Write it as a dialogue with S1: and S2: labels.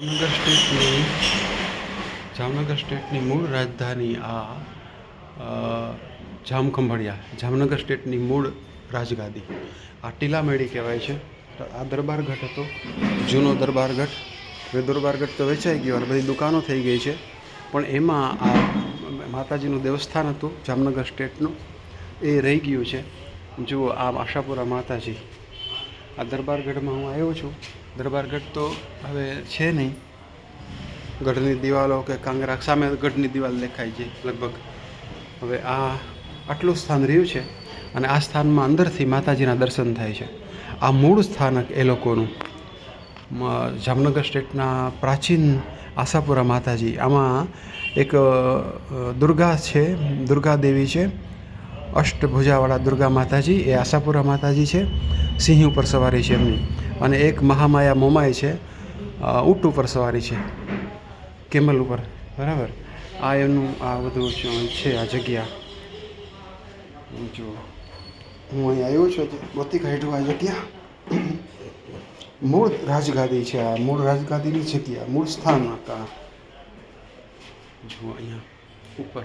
S1: જામનગર સ્ટેટની જામનગર સ્ટેટની મૂળ રાજધાની આ જામખંભાળિયા, જામનગર સ્ટેટની મૂળ રાજગાદી. આ ટીલામેડી કહેવાય છે. આ દરબારગઢ હતો. જૂનો દરબારગઢ હવે દરબારગઢ તો વેચાઈ ગયો અને બધી દુકાનો થઈ ગઈ છે. પણ એમાં આ માતાજીનું દેવસ્થાન હતું, જામનગર સ્ટેટનું. એ રહી ગયું છે. જુઓ આ આશાપુરા માતાજી. આ દરબારગઢમાં હું આવ્યો છું. દરબારગઢ તો હવે છે નહીં. ગઢની દિવાલો કે કાંગરા સામે ગઢની દિવાલ દેખાય છે લગભગ. હવે આ આટલું સ્થાન રહ્યું છે અને આ સ્થાનમાં અંદરથી માતાજીના દર્શન થાય છે. આ મૂળ સ્થાનક એ લોકોનું. જામનગર સ્ટેટના પ્રાચીન આશાપુરા માતાજી. આમાં એક દુર્ગા છે, દુર્ગા દેવી છે. અષ્ટભુજાવાળા દુર્ગા માતાજી, એ આશાપુરા માતાજી છે, સિંહ ઉપર સવારી છે એમની. અને એક મહામાયા મોમાઈ છે ઊંટ ઉપર સવારી છે, કેમલ ઉપર. બરાબર? આ એમનું આ બધું છે, આ જગ્યા. જો હું અહીં આવ્યો છું ગોતી કાઢ્યું આ જગ્યા. મૂળ રાજગાદી છે આ, મૂળ રાજગાદીની જગ્યા, મૂળ સ્થાન હતા. જુઓ અહીંયા, ઉપર.